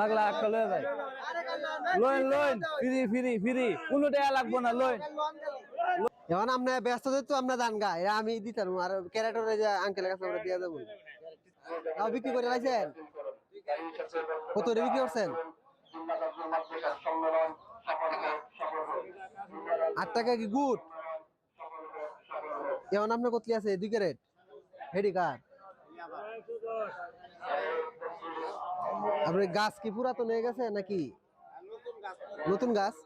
লাগলে একটা লয়ে লোন ফ্রি ফ্রি ফ্রি। কোনো টাকা লাগবো না লোন এখন আমরা ব্যস্ত তো দান গা আমি দিতাম আর ক্যারেক্টারে যে আঙ্কেলের কাছে আমরা দিয়ে দেবো। বিক্রি করে লাইছেন? কত বিক্রি করছেন? আট টাকা কি গুড? এখন আপনার কত আছে? দুই ক্যারেট? হেডি কার? আপনার গাছ কি পুরাতন হয়ে গেছে নাকি? নতুন গাছ?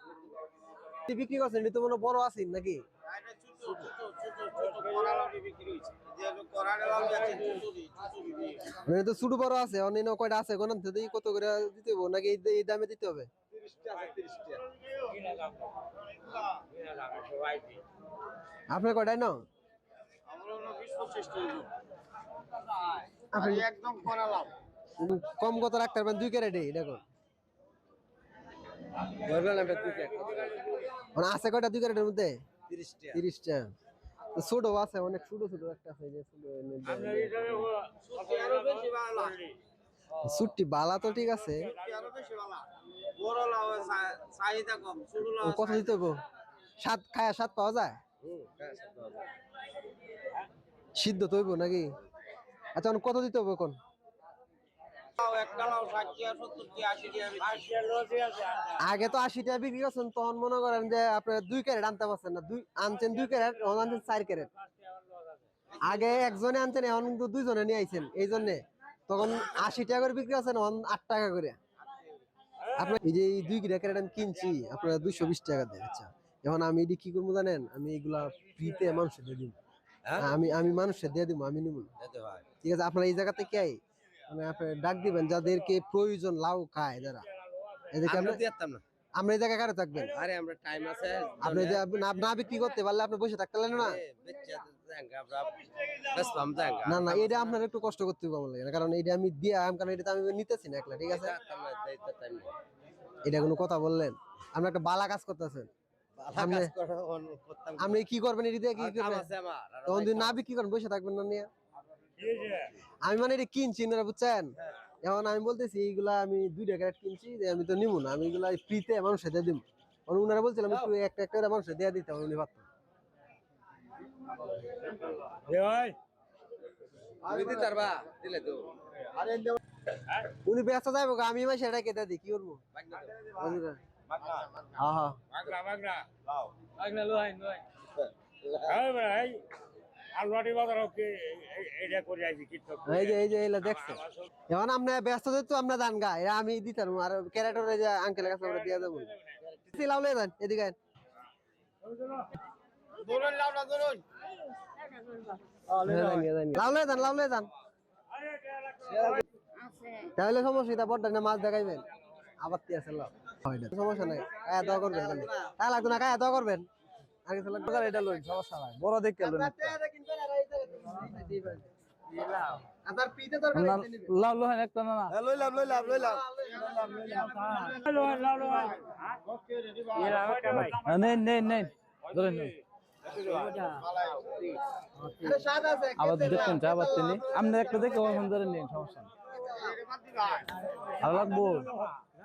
বিক্রি করছেন? এটা তো মনে বড় আছেন নাকি? মানে তো ছোট বড় আছে অন্য কয়টা আছে? কোন কত করে দিতে হবে? নাকি এই- দামে দিতে হবে? আপনার কয়টাই না একদম করালাম কম কত রাখতে পারবেন? দুই ক্যারেটে দেখো। মানে আছে কয়টা দুই ক্যারেটের মধ্যে? তিরিশটা। তো ছোট আছে অনেক ছোট ছোট একটা আছে যে ছোট বালা তো ঠিক আছে। কত দিতে হব? সাত খায়া সাত পাওয়া যায়। সিদ্ধ তো হইব নাকি? আচ্ছা এখন কত দিতে হবে এখন লাউ একটা লাউ ষাট টিয়া সত্তর টিয়া আশি টিয়া আগে তো আশি টাকা বিক্রি করছেন তখন মনে করেন যে আপনার দুই ক্যারেট আনতে পারছেন না। দুই আনছেন দুই ক্যারেট এখন আনছেন চার ক্যারেট। আগে একজনে আনছেন এখন কিন্তু দুইজনে নিয়ে আইছেন এই জন্য। তখন আশি টাকা করে বিক্রি করছেন এখন আট টাকা করে। আপনার এই যে এই দুই ক্যারেট আমি কিনছি আপনার দুইশো বিশ টাকা দিয়ে আচ্ছা। এখন আমি এটি কি করব জানেন? আমি এগুলা ফ্রিতে মানুষের দিয়ে দিব। আমি আমি মানুষের দিয়ে দিব আমি নিব। ঠিক আছে আপনার এই জায়গাতে কে আই? মানে আপনি ডাক দিবেন যাদেরকে প্রয়োজন লাউ খায় যারা। এদেরকে আমরা আমরা এই জায়গায় কারে থাকবেন? আরে আমরা টাইম আছে আপনি যে না- না বিক্রি করতে পারলে আপনি বসে থাকতে পারলেন না। না না এটা আপনার একটু কষ্ট করতে হবে লাগে কারণ এটা আমি দিয়ে কারণ এটা তো আমি নিতেছি না একলা ঠিক আছে? এটা কোনো কথা বললেন? আপনি একটা বালা কাজ করতেছেন। আপনি আপনি কি করবেন এটা দিয়ে কি করবেন? তখন যদি না বিক্রি করেন বসে থাকবেন না নিয়ে। আমি মানে এটা কিনছি না বুঝছেন? এখন আমি বলতেছি এইগুলা আমি দুই টাকা কিনছি যে আমি তো নিব না আমি এগুলা ফ্রিতে মানুষের দিয়ে দিব কারণ উনারা বলছিলাম একটু একটা একটা করে মানুষের দিয়ে দিতে হবে উনি ভাবতেন। উনি ব্যস্ত যাইব আমি মাসে এটা কেটে দিই কি করব? হ্যাঁ হ্যাঁ। মাগনা মাগনা লাগলে লোহাই লোহাই এই ভাই আলবাটি বাজার ওকে এটা করে। আইছি কীটনাশক এই যে এই যে এগুলা দেখছে এখন আমরা ব্যস্ত তো আমরা দান গা এরা আমি দিতাম আর ক্যারেক্টারে যে আঙ্কেলের কাছে আমরা দিয়ে দেবো। লাউলে দেন এদিকে লাউটা লাউলে দেন তাহলে সমস্যা বড় না মাছ দেখাইবেন? আবার তি আছে সমস্যা নাই কায়া দোয়া করবেন কায়া লাগতো না কায়া দোয়া করবেন? আর কিছু লাগবে। এটা লইন সমস্যা নাই। বড় দেখে লইন আছে আবার দেখুন চা আবার তিনি আপনি একটা দেখে ওখান ধরে নিন সমস্যা ভালো লাগবো?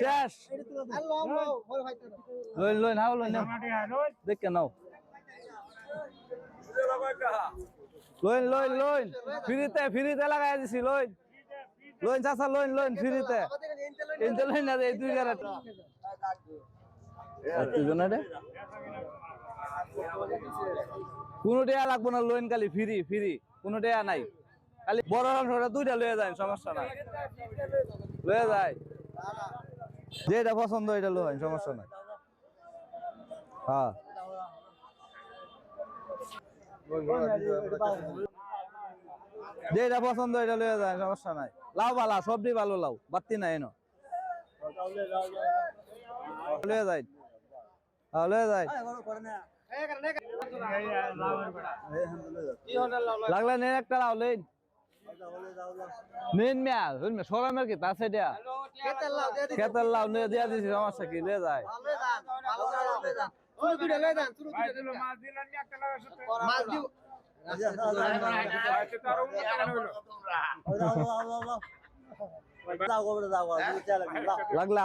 শেষ। না লোন হাও লোন নাও। লোন লোন লোন ফ্রিতে ফ্রিতে লাগাই দিছি লোন লোন চাচা লোন লোন ফ্রিতে। কিনতে লোন না এই দুই রে? কোনো টাকা লাগবো না লোন খালি ফ্রি ফ্রি। কোনো টাকা নাই। খালি বড় দুইটা লয়ে যায়, সমস্যা নাই। লয়ে যায়। যেটা পছন্দ এটা লোন সমস্যা নাই। হ্যাঁ। যেটা পছন্দ এটা লয়ে যায় সমস্যা নাই। লাও বালা, সবজি ভালো লাও বাত্তি নাই এনো। লয়ে যাই হ্যাঁ লয়ে যাই লাগলে নেন একটা লাও লেন নেন মিয়া শুন সরামের কি তাছে দিয়া কেতের লাউ। খেতের নিয়ে দিয়া দিছি সমস্যা কি লয়ে যায়।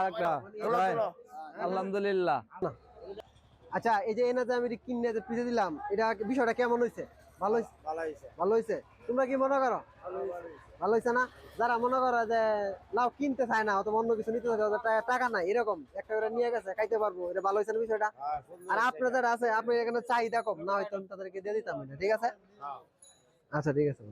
আচ্ছা আলহামদুলিল্লাহ। আচ্ছা এই যে এনে যে আমি কিনে যে পিছে দিলাম এটা বিষয়টা কেমন হয়েছে ভালো হয়েছে ভালো হয়েছে তোমরা কি মনে করো? ভালো হয়েছে না? যারা মনে করো যে লাউ কিনতে চায় না অথবা অন্য কিছু নিতে চায় টাকা নাই এরকম একটা করে নিয়ে গেছে খাইতে পারব এটা ভালো হয়েছে না বিষয়টা? আর আপনার যারা আছে আপনি এখানে চাহিদা কম না হয়তো আমি তাদেরকে দিয়ে দিতাম ঠিক আছে? আচ্ছা ঠিক আছে।